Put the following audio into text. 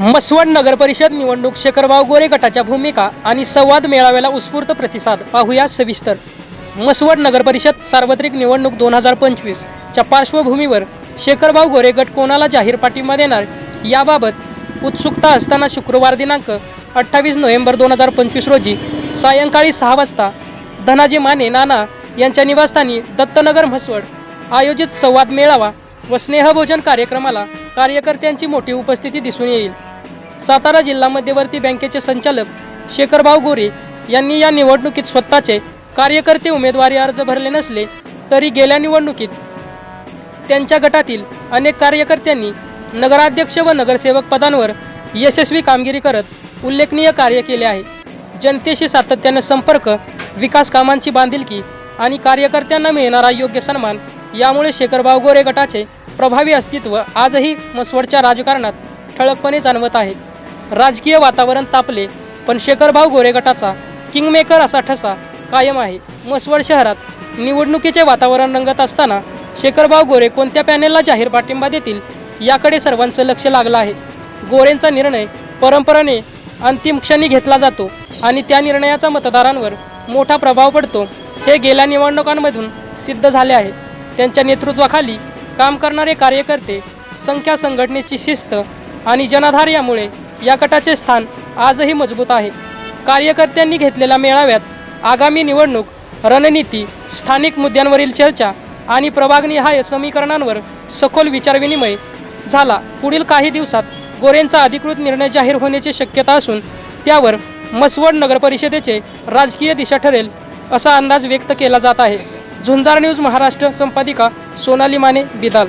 मसवड नगर परिषद निवडणूक शेखरभाव गोरे गटाच्या भूमिका आणि संवाद मेळाव्याला उत्स्फूर्त प्रतिसाद. पाहूया सविस्तर. मसवड नगर परिषद सार्वत्रिक निवडणूक दोन हजार पंचवीसच्या पार्श्वभूमीवर शेखरभाव गोरे गट कोणाला जाहीर पाठिंबा देणार याबाबत उत्सुकता असताना शुक्रवार दिनांक अठ्ठावीस नोव्हेंबर दोन हजार पंचवीस रोजी सायंकाळी सहा वाजता धनाजी माने नाना यांच्या निवासस्थानी दत्तनगर म्हसवड आयोजित संवाद मेळावा व स्नेहभोजन कार्यक्रमाला कार्यकर्त्यांची मोठी उपस्थिती दिसून येईल. सातारा जिल्हा मध्यवर्ती बँकेचे संचालक शेखरभाऊ गोरे यांनी या निवडणुकीत स्वतःचे कार्यकर्ते उमेदवारी अर्ज भरले नसले तरी गेल्या निवडणुकीत त्यांच्या गटातील अनेक कार्यकर्त्यांनी नगराध्यक्ष व नगरसेवक पदांवर यशस्वी कामगिरी करत उल्लेखनीय कार्य केले आहे. जनतेशी सातत्याने संपर्क विकास कामांची बांधिलकी आणि कार्यकर्त्यांना मिळणारा योग्य सन्मान यामुळे शेखरभाऊ गोरे गटाचे प्रभावी अस्तित्व आजही मसवडच्या राजकारणात ठळकपणे जाणवत आहे. राजकीय वातावरण तापले पण शेखरभाऊ गोरे गटाचा किंगमेकर असा ठसा कायम आहे. मसवड शहरात निवडणुकीचे वातावरण रंगत असताना शेखरभाऊ गोरे कोणत्या पॅनेलला जाहीर पाठिंबा देतील याकडे सर्वांचं लक्ष लागलं आहे. गोरेंचा निर्णय परंपरेने अंतिम क्षणी घेतला जातो आणि त्या निर्णयाचा मतदारांवर मोठा प्रभाव पडतो हे गेल्या निवडणुकांमधून सिद्ध झाले आहे. त्यांच्या नेतृत्वाखाली काम करणारे कार्यकर्ते संख्या संघटनेची शिस्त आणि जनाधार यामुळे या गटाचे स्थान आजही मजबूत आहे. कार्यकर्त्यांनी घेतलेल्या मेळाव्यात आगामी निवडणूक रणनीती स्थानिक मुद्द्यांवरील चर्चा आणि प्रभागनिहाय समीकरणांवर सखोल विचारविनिमय झाला. पुढील काही दिवसात गोरेंचा अधिकृत निर्णय जाहीर होण्याची शक्यता असून त्यावर मसवड नगरपरिषदेचे राजकीय दिशा ठरेल असा अंदाज व्यक्त केला जात आहे. झुंजार न्यूज महाराष्ट्र संपादिका सोनाली माने बिदाल.